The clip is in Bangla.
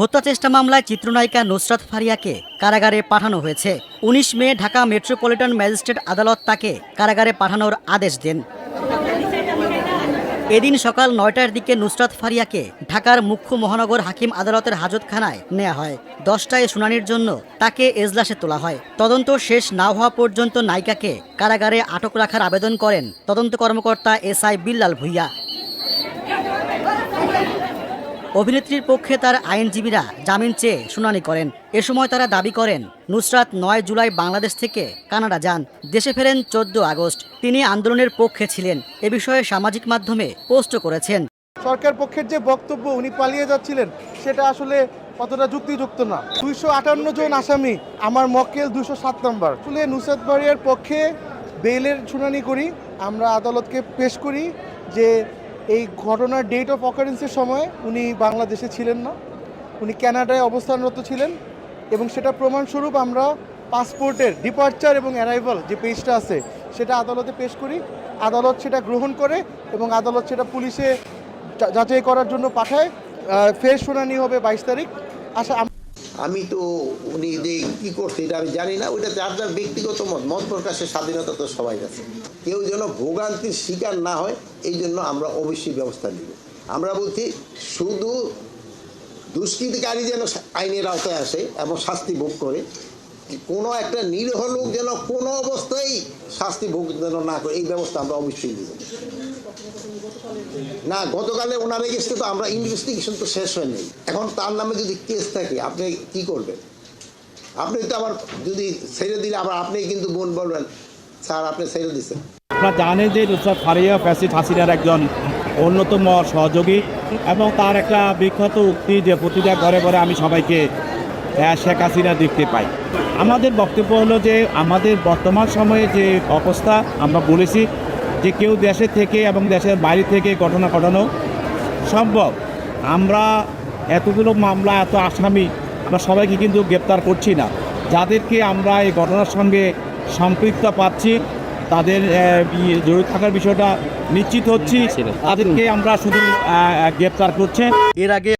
হত্যা চেষ্টা মামলায় চিত্রনায়িকা নুসরাত ফারিয়াকে কারাগারে পাঠানো হয়েছে। উনিশ মে ঢাকা মেট্রোপলিটন ম্যাজিস্ট্রেট আদালত তাকে কারাগারে পাঠানোর আদেশ দেন। এদিন সকাল নয়টার দিকে নুসরাত ফারিয়াকে ঢাকার মুখ্য মহানগর হাকিম আদালতের হাজতখানায় নেওয়া হয়। দশটায় শুনানির জন্য তাকে এজলাসে তোলা হয়। তদন্ত শেষ না হওয়া পর্যন্ত নায়িকাকে কারাগারে আটক রাখার আবেদন করেন তদন্ত কর্মকর্তা এস আই বিল্লাল ভুইয়া। অভিনেত্রীর পক্ষে তার আইনজীবীরা জামিন চেয়ে শুনানি করেন। এ সময় তারা দাবি করেন, নুসরাত নয় জুলাই বাংলাদেশ থেকে কানাডা যান, দেশে ফেরেন চোদ্দ আগস্ট। তিনি আন্দোলনের পক্ষে ছিলেন, এ বিষয়ে সামাজিক মাধ্যমে পোস্টও করেছেন। সরকার পক্ষের যে বক্তব্য উনি পালিয়ে যাচ্ছিলেন, সেটা আসলে অতটা যুক্তিযুক্ত না। দুইশো আটান্ন জন আসামি, আমার মক্কেল দুশো সাত নম্বর। আসলে নুসাদ বাড়িয়ার পক্ষে বেইলের শুনানি করি, আমরা আদালতকে পেশ করি যে এই ঘটনার ডেট অফ অকারেন্সের সময় উনি বাংলাদেশে ছিলেন না। উনি ক্যানাডায় অবস্থানরত ছিলেন এবং সেটা প্রমাণস্বরূপ আমরা পাসপোর্টের ডিপার্চার এবং অ্যারাইভাল যে পেজটা আছে, সেটা আদালতে পেশ করি। আদালত সেটা গ্রহণ করে এবং আদালত সেটা পুলিশে যাচাই করার জন্য পাঠায়। ফের শুনানি হবে বাইশ তারিখ। আশা আম- তো উনি যে কী করছে এটা আমি জানি না ওইটা যার যার ব্যক্তিগত মত মত প্রকাশের স্বাধীনতা তো সবাই আছে। কেউ যেন ভোগান্তির শিকার না হয়, এই জন্য আমরা অবশ্যই ব্যবস্থা নিব। আমরা বলছি, শুধু দুষ্কৃতিকারী যেন আইনের আওতায় আসে এবং শাস্তি ভোগ করে কোনো একটা নিরীহ লোক যেন কোনো অবস্থায় শাস্তি ভোগ যেন না করে, এই ব্যবস্থা আমরা অবশ্যই নিব। না, গতকালে ওনারা গেছে তো আমরা ইনভেস্টিগেশন তো শেষ হয়নি। এখন তার নামে যদি কেস থাকে, আপনি কি করবেন? আপনি তো আবার যদি ছেড়ে দিলে আবার আপনি কিন্তু বোন বলবেন, স্যার, আপনি ছেড়ে দিচ্ছেন আপনারা জানেন যে নুসরাত ফারিয়া ফ্যাসিড হাসিনার একজন অন্যতম সহযোগী এবং তার একটা বিখ্যাত উক্তি যে প্রতিটা ঘরে ঘরে আমি সবাইকে শেখ হাসিনা দেখতে পাই। আমাদের বক্তব্য হলো যে আমাদের বর্তমান সময়ে যে অবস্থা আমরা বলেছি যে কেউ দেশে থেকে এবং দেশের বাইরে থেকে ঘটনা ঘটানো সম্ভব। আমরা এতগুলো মামলা এত আসামি আমরা সবাইকে কিন্তু গ্রেপ্তার করছি না। যাদেরকে আমরা এই ঘটনার সঙ্গে সম্পৃক্ত পাচ্ছি তাদের জড়িত থাকার বিষয়টা নিশ্চিত হচ্ছি। তাদেরকে আমরা শুধু গ্রেপ্তার করছে। এর আগে